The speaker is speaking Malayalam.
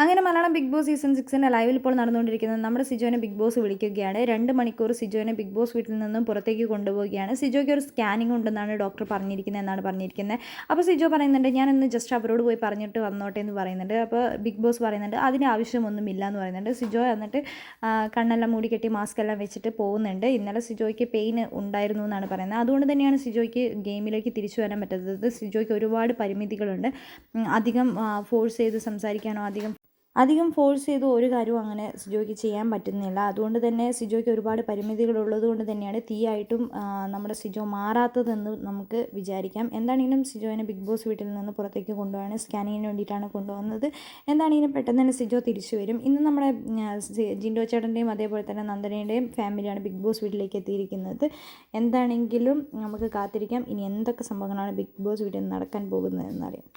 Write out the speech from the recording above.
അങ്ങനെ മലയാളം ബിഗ് ബോസ് സീസൺ സിക്സിന്റെ ലൈവിൽ ഇപ്പോൾ നടന്നുകൊണ്ടിരിക്കുന്നത് നമ്മുടെ സിജോനെ ബിഗ് ബോസ് വിളിക്കുകയാണ്. രണ്ട് മണിക്കൂർ സിജോനെ ബിഗ് ബോസ് വീട്ടിൽ നിന്നും പുറത്തേക്ക് കൊണ്ടുപോവുകയാണ്. സിജോയ്ക്ക് ഒരു സ്കാനിങ് ഉണ്ടെന്നാണ് ഡോക്ടർ പറഞ്ഞിരിക്കുന്നത് എന്നാണ് പറഞ്ഞിരിക്കുന്നത്. അപ്പോൾ സിജോ പറയുന്നുണ്ട് ഞാൻ ഇന്ന് ജസ്റ്റ് അവരോട് പോയി പറഞ്ഞിട്ട് വന്നോട്ടെ എന്ന് പറയുന്നുണ്ട്. അപ്പോൾ ബിഗ് ബോസ് പറയുന്നുണ്ട് അതിന് ആവശ്യമൊന്നുമില്ല എന്ന് പറയുന്നുണ്ട്. സിജോ എന്നിട്ട് കണ്ണെല്ലാം മൂടി കെട്ടി മാസ്ക് എല്ലാം വെച്ചിട്ട് പോകുന്നുണ്ട്. ഇന്നലെ സിജോയ്ക്ക് പെയിൻ ഉണ്ടായിരുന്നു എന്നാണ് പറയുന്നത്. അതുകൊണ്ട് തന്നെയാണ് സിജോയ്ക്ക് ഗെയിമിലേക്ക് തിരിച്ചു വരാൻ പറ്റാത്തത്. സിജോയ്ക്ക് ഒരുപാട് പരിമിതികളുണ്ട്. അധികം ഫോഴ്സ് ചെയ്ത് സംസാരിക്കാനോ അധികം അധികം ഫോഴ്സ് ചെയ്ത് ഒരു കാര്യവും അങ്ങനെ സിജോയ്ക്ക് ചെയ്യാൻ പറ്റുന്നില്ല. അതുകൊണ്ട് തന്നെ സിജോയ്ക്ക് ഒരുപാട് പരിമിതികൾ ഉള്ളത് കൊണ്ട് തന്നെയാണ് തീയായിട്ടും നമ്മുടെ സിജോ മാറാത്തതെന്ന് നമുക്ക് വിചാരിക്കാം. എന്താണെങ്കിലും സിജോനെ ബിഗ് ബോസ് വീട്ടിൽ നിന്ന് പുറത്തേക്ക് കൊണ്ടുപോകാൻ സ്കാനിങ്ങിന് വേണ്ടിയിട്ടാണ് കൊണ്ടുവന്നത്. എന്താണെങ്കിലും പെട്ടെന്ന് തന്നെ സിജോ തിരിച്ചു വരും. ഇന്ന് നമ്മുടെ ജിൻഡോ ചേട്ടന്റെയും അതേപോലെ തന്നെ നന്ദനയുടെയും ഫാമിലിയാണ് ബിഗ് ബോസ് വീട്ടിലേക്ക് എത്തിയിരിക്കുന്നത്. എന്താണെങ്കിലും നമുക്ക് കാത്തിരിക്കാം. ഇനി എന്തൊക്കെ സംഭവങ്ങളാണ് ബിഗ് ബോസ് വീട്ടിൽ നടക്കാൻ പോകുന്നത് എന്നറിയാം